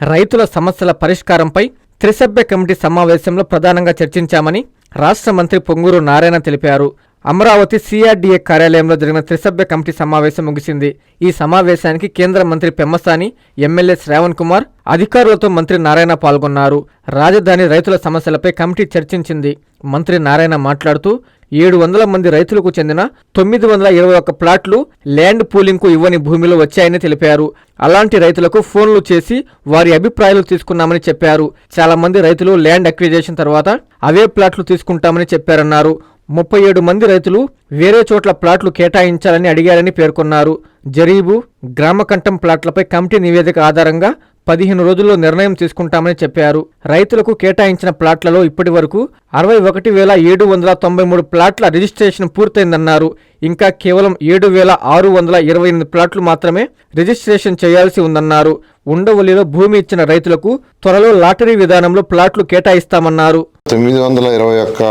రైతుల సమస్యల పరిష్కారంపై త్రిసభ్య కమిటీ సమావేశంలో ప్రధానంగా చర్చించామని రాష్ట్ర మంత్రి పొంగూరు నారాయణ తెలిపారు. అమరావతి సిఆర్డీఏ కార్యాలయంలో జరిగిన త్రిసభ్య కమిటీ సమావేశం ముగిసింది. ఈ సమావేశానికి కేంద్ర మంత్రి పెమ్మసాని ఎమ్మెల్యే శ్రావణ్ కుమార్ అధికారులతో మంత్రి నారాయణ పాల్గొన్నారు. రాజధాని రైతుల సమస్యలపై కమిటీ చర్చించింది. మంత్రి నారాయణ మాట్లాడుతూ ఏడు వందల మంది రైతులకు చెందిన తొమ్మిది వందల ఇరవై ఒక్క ప్లాట్లు ల్యాండ్ పూలింగ్కు ఇవ్వని భూమిలో వచ్చాయని తెలిపారు. అలాంటి రైతులకు ఫోన్లు చేసి వారి అభిప్రాయాలు తీసుకున్నామని చెప్పారు. చాలా మంది రైతులు ల్యాండ్ అక్విజేషన్ తర్వాత అవే ప్లాట్లు తీసుకుంటామని చెప్పారన్నారు. ముప్పై ఏడు మంది రైతులు వేరే చోట్ల ప్లాట్లు కేటాయించాలని అడిగారని పేర్కొన్నారు. జరీబు గ్రామకంఠం ప్లాట్లపై కమిటీ నివేదిక ఆధారంగా పదిహేను రోజుల్లో నిర్ణయం తీసుకుంటామని చెప్పారు. రైతులకు కేటాయించిన ప్లాట్లలో ఇప్పటి వరకు అరవై ఒకటి వేల ఏడు వందల తొంభై మూడు ప్లాట్ల రిజిస్ట్రేషన్ పూర్తయిందన్నారు. ఇంకా కేవలం ఏడు వేల ఆరు వందల ఇరవై ఎనిమిది ప్లాట్లు మాత్రమే రిజిస్ట్రేషన్ చేయాల్సి ఉందన్నారు. ఉండవల్లిలో భూమి ఇచ్చిన రైతులకు త్వరలో లాటరీ విధానంలో ప్లాట్లు కేటాయిస్తామన్నారు. తొమ్మిది వందల ఇరవై ఒక్క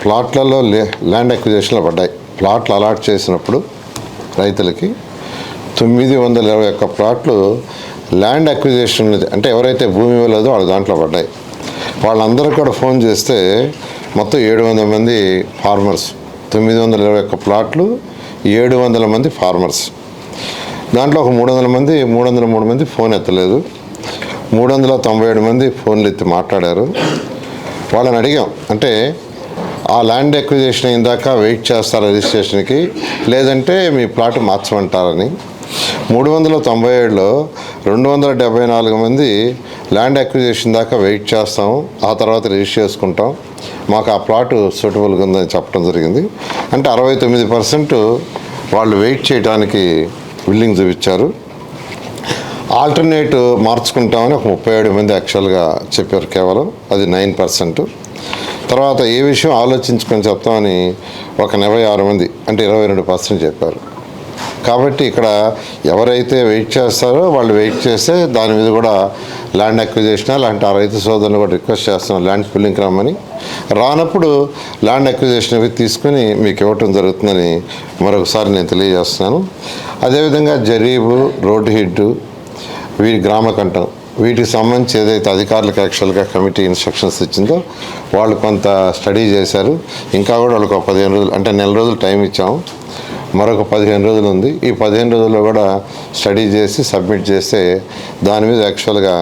ప్లాట్లలో ల్యాండ్ అక్విజిషన్లు పడ్డాయి. ప్లాట్లు అలాట్ చేసినప్పుడు రైతులకి తొమ్మిది వందల ఇరవై ఒక్క ప్లాట్లు ల్యాండ్ అక్విజిషన్ అంటే ఎవరైతే భూమి ఇవ్వలేదో వాళ్ళ దాంట్లో పడ్డాయి. వాళ్ళందరూ కూడా ఫోన్ చేస్తే మొత్తం ఏడు వందల మంది ఫార్మర్స్ తొమ్మిది వందల ఇరవై ఒక్క ప్లాట్లు ఏడు వందల మంది ఫార్మర్స్. దాంట్లో ఒక మూడు వందల మంది మూడు వందల మూడు మంది ఫోన్ ఎత్తలేదు. మూడు వందల తొంభై ఏడు మంది ఫోన్లు ఎత్తి మాట్లాడారు. వాళ్ళని అడిగాం అంటే ఆ ల్యాండ్ ఎక్విజేషన్ అయిన దాకా వెయిట్ చేస్తారు రిజిస్ట్రేషన్కి లేదంటే మీ ప్లాట్ మార్చమంటారని. మూడు వందల తొంభై ఏడులో రెండు వందల డెబ్బై నాలుగు మంది ల్యాండ్ ఎక్విజిషన్ దాకా వెయిట్ చేస్తాం ఆ తర్వాత రిజిస్టర్ చేసుకుంటాం. మాకు ఆ ప్లాట్ సూటబుల్గా ఉందని చెప్పడం జరిగింది. అంటే అరవై తొమ్మిది పర్సెంట్ వాళ్ళు వెయిట్ చేయడానికి బిల్డింగ్ చూపించారు. ఆల్టర్నేట్ మార్చుకుంటామని ఒక ముప్పై ఏడు మంది యాక్చువల్గా చెప్పారు కేవలం అది నైన్ పర్సెంట్. తర్వాత ఏ విషయం ఆలోచించుకొని చెప్తామని ఒక నలభై ఆరు మంది అంటే ఇరవై రెండు పర్సెంట్ చెప్పారు. కాబట్టి ఇక్కడ ఎవరైతే వెయిట్ చేస్తారో వాళ్ళు వెయిట్ చేస్తే దాని మీద కూడా ల్యాండ్ అక్విజిషన్ లాంటి ఆ రైతు సోదరులు కూడా రిక్వెస్ట్ చేస్తున్నాం ల్యాండ్ ఫిల్లింగ్ రమ్మని. రానప్పుడు ల్యాండ్ అక్విజిషన్ అవి తీసుకుని మీకు ఇవ్వటం జరుగుతుందని మరొకసారి నేను తెలియజేస్తున్నాను. అదేవిధంగా జరీబు రోడ్డు హిడ్ వీరి గ్రామకంఠం వీటికి సంబంధించి ఏదైతే అధికారులకు యాక్చువల్గా కమిటీ ఇన్స్ట్రక్షన్స్ ఇచ్చిందో వాళ్ళు కొంత స్టడీ చేశారు. ఇంకా కూడా వాళ్ళకి ఒక పదిహేను రోజులు అంటే నెల రోజులు టైం ఇచ్చాము. మరొక పదిహేను రోజులు ఉంది. ఈ పదిహేను రోజుల్లో కూడా స్టడీ చేసి సబ్మిట్ చేస్తే దాని మీద యాక్చువల్గా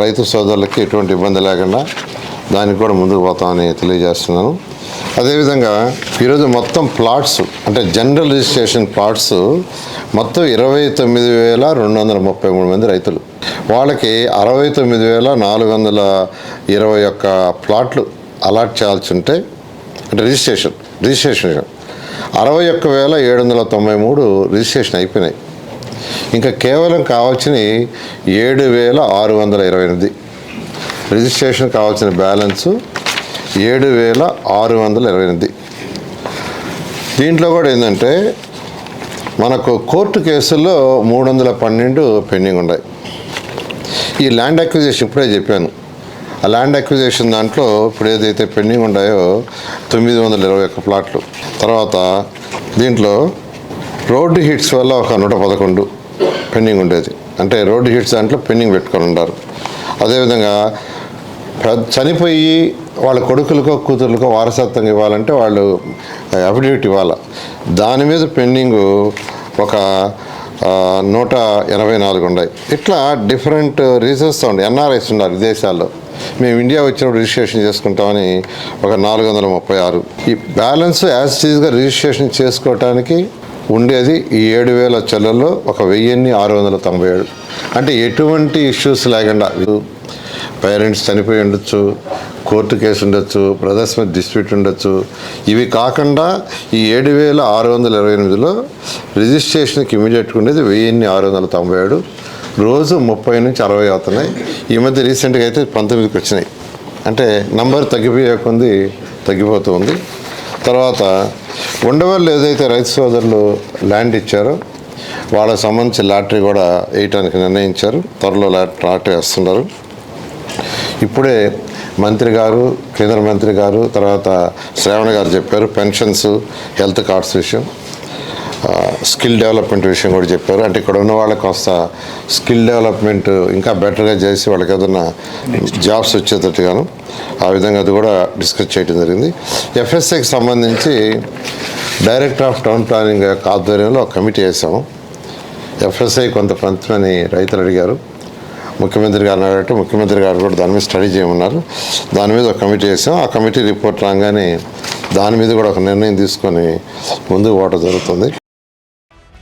రైతు సోదరులకి ఎటువంటి ఇబ్బంది లేకుండా దానికి కూడా ముందుకు పోతామని తెలియజేస్తున్నాను. అదేవిధంగా ఈరోజు మొత్తం ప్లాట్స్ అంటే జనరల్ రిజిస్ట్రేషన్ ప్లాట్స్ మొత్తం ఇరవై తొమ్మిది వేల రెండు వందల ముప్పై మూడు మంది రైతులు. వాళ్ళకి అరవై తొమ్మిది వేల నాలుగు వందల ఇరవై ఒక్క ప్లాట్లు అలాట్ చేయాల్సి ఉంటే అంటే రిజిస్ట్రేషన్ రిజిస్ట్రేషన్ అరవై ఒక్క వేల ఏడు వందల తొంభై మూడు రిజిస్ట్రేషన్ అయిపోయినాయి. ఇంకా కేవలం కావాల్సినవి ఏడు వేల ఆరు వందల ఇరవై ఎనిమిది. రిజిస్ట్రేషన్ కావాల్సిన బ్యాలెన్సు ఏడు వేల ఆరు వందల ఇరవై ఎనిమిది. దీంట్లో కూడా ఏంటంటే మనకు కోర్టు కేసుల్లో మూడు వందల పన్నెండు పెండింగ్ ఉన్నాయి ఈ ల్యాండ్ అక్విజిషన్ ఇప్పుడే చెప్పాను. ఆ ల్యాండ్ అక్విజిషన్ దాంట్లో ఇప్పుడు ఏదైతే పెండింగ్ ఉన్నాయో తొమ్మిది వందల ఇరవై ఒక్క ప్లాట్లు తర్వాత దీంట్లో రోడ్డు హిట్స్ వల్ల ఒక నూట పదకొండు పెండింగ్ ఉండేది. అంటే రోడ్డు హిట్స్ దాంట్లో పెండింగ్ పెట్టుకొని ఉన్నారు. అదేవిధంగా చనిపోయి వాళ్ళ కొడుకులకో కూతుర్లకో వారసత్వం ఇవ్వాలంటే వాళ్ళు అఫిడవిట్ ఇవ్వాలి. దాని మీద పెండింగ్ ఒక నూట ఎనభై నాలుగు ఉన్నాయి. ఇట్లా డిఫరెంట్ రీజన్స్తో ఉండే ఎన్ఆర్ఐస్ ఉన్నారు విదేశాల్లో. మేము ఇండియా వచ్చినప్పుడు రిజిస్ట్రేషన్ చేసుకుంటామని ఒక నాలుగు వందల ముప్పై ఆరు. ఈ బ్యాలెన్స్ యాజ్ టీజ్గా రిజిస్ట్రేషన్ చేసుకోవటానికి ఉండేది ఈ ఏడు వేల చెల్లెల్లో ఒక వెయ్యిన్ని ఆరు వందల తొంభై ఏడు. అంటే ఎటువంటి ఇష్యూస్ లేకుండా పేరెంట్స్ చనిపోయి ఉండొచ్చు కోర్టు కేసు ఉండొచ్చు ప్రదర్శన డిస్ప్యూట్ ఉండొచ్చు. ఇవి కాకుండా ఈ ఏడు వేల ఆరు వందల ఇరవై ఎనిమిదిలో రిజిస్ట్రేషన్కి ఇమీడియట్గా ఉండేది వెయ్యిన్ని ఆరు వందల తొంభై ఏడు. రోజు ముప్పై నుంచి అరవై అవుతున్నాయి. ఈ మధ్య రీసెంట్గా అయితే పంతొమ్మిదికి వచ్చినాయి. అంటే నంబర్ తగ్గిపోయే కొంది తగ్గిపోతూ ఉంది. తర్వాత ఉండవల్లి ఏదైతే రైతు సోదరులు ల్యాండ్ ఇచ్చారో వాళ్ళకి సంబంధించి లాటరీ కూడా వేయటానికి నిర్ణయించారు. త్వరలో లాటరీ వేస్తున్నారు. ఇప్పుడే మంత్రి గారు కేంద్ర మంత్రి గారు తర్వాత శ్రావణ గారు చెప్పారు పెన్షన్స్ హెల్త్ కార్డ్స్ విషయం. స్కిల్ డెవలప్మెంట్ విషయం కూడా చెప్పారు. అంటే ఇక్కడ ఉన్న వాళ్ళకి కొంత స్కిల్ డెవలప్మెంట్ ఇంకా బెటర్గా చేసి వాళ్ళకి ఏదైనా జాబ్స్ వచ్చేటట్టుగాను ఆ విధంగా అది కూడా డిస్కస్ చేయడం జరిగింది. ఎఫ్ఎస్ఐకి సంబంధించి డైరెక్టర్ ఆఫ్ టౌన్ ప్లానింగ్ యొక్క ఆధ్వర్యంలో ఒక కమిటీ వేసాము. ఎఫ్ఎస్ఐ కొంత పంచమని రైతులు అడిగారు. ముఖ్యమంత్రి గారు అడగట్టు ముఖ్యమంత్రి గారు కూడా దాని మీద స్టడీ చేయమన్నారు. దాని మీద ఒక కమిటీ వేసాం. ఆ కమిటీ రిపోర్ట్ రాగానే దాని మీద కూడా ఒక నిర్ణయం తీసుకొని ముందుకు పోవడం జరుగుతుంది.